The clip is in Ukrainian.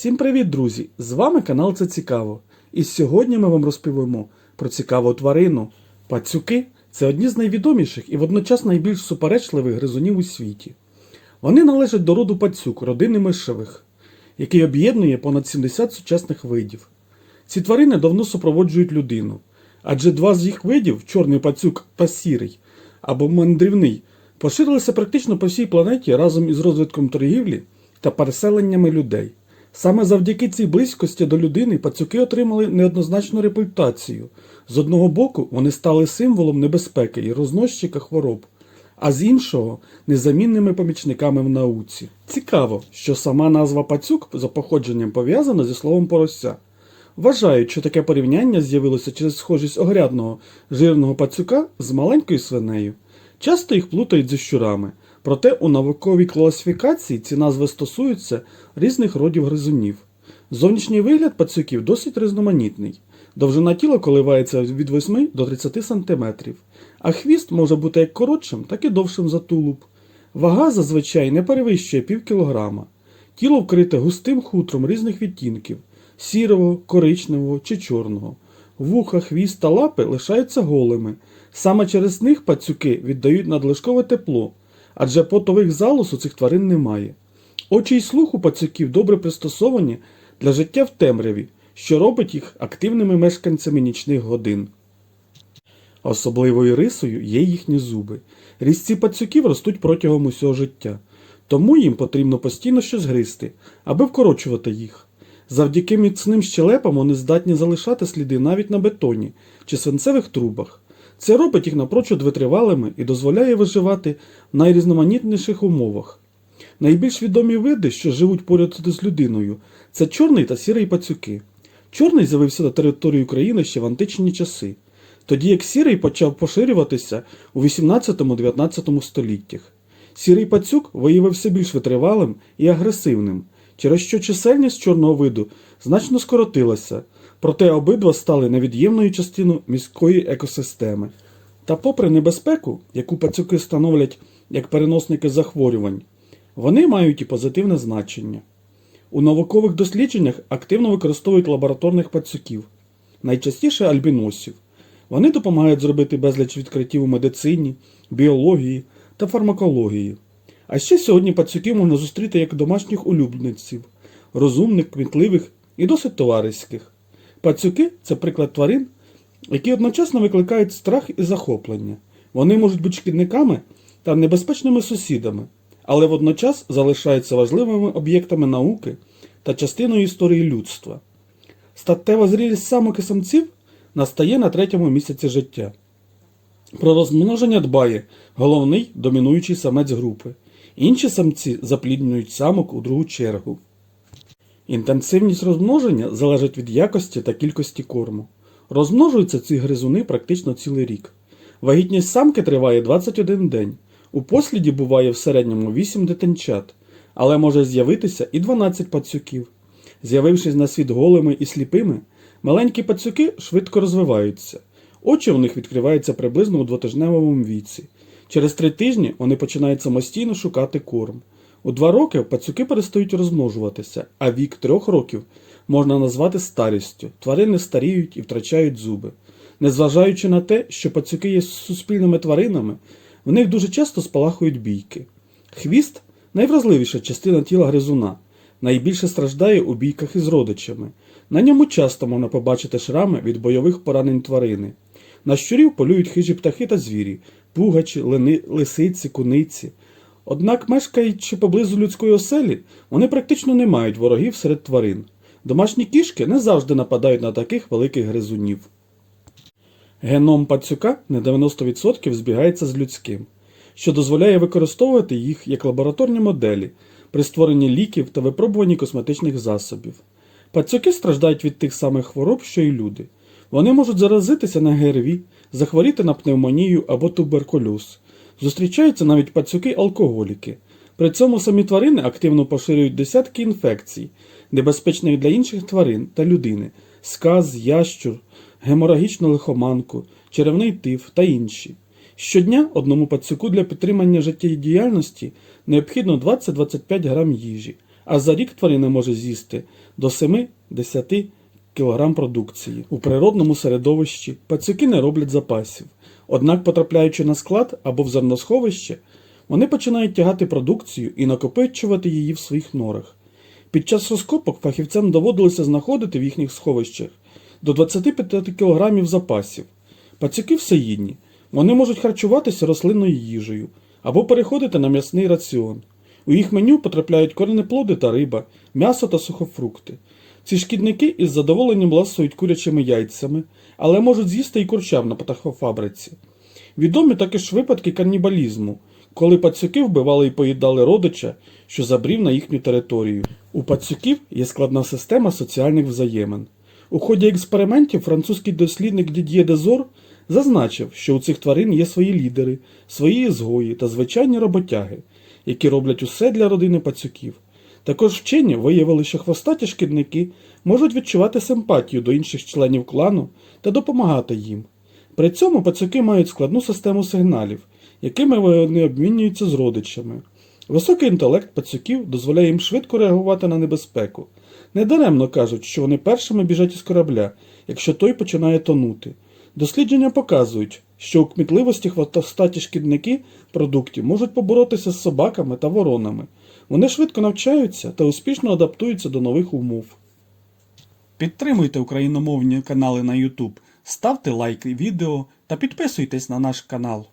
Всім привіт, друзі! З вами канал Це Цікаво. І сьогодні ми вам розповімо про цікаву тварину. Пацюки це одні з найвідоміших і водночас найбільш суперечливих гризунів у світі. Вони належать до роду пацюк, родини мишевих, який об'єднує понад 70 сучасних видів. Ці тварини давно супроводжують людину, адже два з їх видів чорний пацюк та сірий або мандрівний, поширилися практично по всій планеті разом із розвитком торгівлі та переселеннями людей. Саме завдяки цій близькості до людини пацюки отримали неоднозначну репутацію. З одного боку, вони стали символом небезпеки і розносчика хвороб, а з іншого незамінними помічниками в науці. Цікаво, що сама назва пацюк за походженням пов'язана зі словом порося. Вважають, що таке порівняння з'явилося через схожість огрядного жирного пацюка з маленькою свинею. Часто їх плутають зі щурами, проте у науковій класифікації ці назви стосуються різних родів гризунів. Зовнішній вигляд пацюків досить різноманітний. Довжина тіла коливається від 8 до 30 см, а хвіст може бути як коротшим, так і довшим за тулуб. Вага зазвичай не перевищує пів кілограма. Тіло вкрите густим хутром різних відтінків сірого, коричневого чи чорного. Вуха, хвіст та лапи лишаються голими. Саме через них пацюки віддають надлишкове тепло, адже потових залоз у цих тварин немає. Очі й слух у пацюків добре пристосовані для життя в темряві, що робить їх активними мешканцями нічних годин. Особливою рисою є їхні зуби. Різці пацюків ростуть протягом усього життя, тому їм потрібно постійно щось гризти, аби вкорочувати їх. Завдяки міцним щелепам вони здатні залишати сліди навіть на бетоні чи свинцевих трубах. Це робить їх напрочуд витривалими і дозволяє виживати в найрізноманітніших умовах. Найбільш відомі види, що живуть поряд з людиною, це чорний та сірий пацюки. Чорний з'явився на території України ще в античні часи, тоді як сірий почав поширюватися у 18-19 століттях. Сірий пацюк виявився більш витривалим і агресивним, через що чисельність чорного виду значно скоротилася, проте обидва стали невід'ємною частиною міської екосистеми. Та попри небезпеку, яку пацюки становлять як переносники захворювань, вони мають і позитивне значення. У наукових дослідженнях активно використовують лабораторних пацюків, найчастіше альбіносів. Вони допомагають зробити безліч відкриттів у медицині, біології та фармакології. А ще сьогодні пацюків можна зустріти як домашніх улюбленців, розумних, кмітливих і досить товариських. Пацюки це приклад тварин, які одночасно викликають страх і захоплення. Вони можуть бути шкідниками та небезпечними сусідами, але водночас залишаються важливими об'єктами науки та частиною історії людства. Статтева зрілість самок і самців настає на третьому місяці життя. Про розмноження дбає головний домінуючий самець групи. Інші самці запліднюють самок у другу чергу. Інтенсивність розмноження залежить від якості та кількості корму. Розмножуються ці гризуни практично цілий рік. Вагітність самки триває 21 день. У посліді буває в середньому 8 дитинчат, але може з'явитися і 12 пацюків. З'явившись на світ голими і сліпими, маленькі пацюки швидко розвиваються. Очі у них відкриваються приблизно у двотижневому віці. Через три тижні вони починають самостійно шукати корм. У два роки пацюки перестають розмножуватися, а вік трьох років можна назвати старістю. Тварини старіють і втрачають зуби. Незважаючи на те, що пацюки є суспільними тваринами, в них дуже часто спалахують бійки. Хвіст найвразливіша частина тіла гризуна, найбільше страждає у бійках із родичами. На ньому часто можна побачити шрами від бойових поранень тварини. На щурів полюють хижі птахи та звірі, пугачі, лини, лисиці, куниці. Однак, мешкаючи поблизу людської оселі, вони практично не мають ворогів серед тварин. Домашні кішки не завжди нападають на таких великих гризунів. Геном пацюка на 90% збігається з людським, що дозволяє використовувати їх як лабораторні моделі при створенні ліків та випробуванні косметичних засобів. Пацюки страждають від тих самих хвороб, що й люди. Вони можуть заразитися на ГРВІ, захворіти на пневмонію або туберкульоз. Зустрічаються навіть пацюки-алкоголіки. При цьому самі тварини активно поширюють десятки інфекцій, небезпечних для інших тварин та людини, сказ, ящур, геморагічну лихоманку, черевний тиф та інші. Щодня одному пацюку для підтримання життєдіяльності необхідно 20-25 грам їжі, а за рік тварина може з'їсти до 7-10 кг продукції. У природному середовищі пацюки не роблять запасів. Однак, потрапляючи на склад або в зерносховище, вони починають тягати продукцію і накопичувати її в своїх норах. Під час розкопок фахівцям доводилося знаходити в їхніх сховищах до 25 кг запасів. Пацюки всеїдні. Вони можуть харчуватися рослинною їжею або переходити на м'ясний раціон. У їх меню потрапляють коренеплоди та риба, м'ясо та сухофрукти. Ці шкідники із задоволенням ласують курячими яйцями, але можуть з'їсти і курчав на птахофабриці. Відомі також випадки канібалізму, коли пацюки вбивали і поїдали родича, що забрів на їхню територію. У пацюків є складна система соціальних взаємин. У ході експериментів французький дослідник Дід'є Дезор зазначив, що у цих тварин є свої лідери, свої ізгої та звичайні роботяги, які роблять усе для родини пацюків. Також вчені виявили, що хвостаті шкідники можуть відчувати симпатію до інших членів клану та допомагати їм. При цьому пацюки мають складну систему сигналів, якими вони обмінюються з родичами. Високий інтелект пацюків дозволяє їм швидко реагувати на небезпеку. Недаремно кажуть, що вони першими біжать із корабля, якщо той починає тонути. Дослідження показують, що у кмітливості хвостаті шкідники продуктів можуть поборотися з собаками та воронами. Вони швидко навчаються та успішно адаптуються до нових умов. Підтримуйте україномовні канали на YouTube, ставте лайки відео та підписуйтесь на наш канал.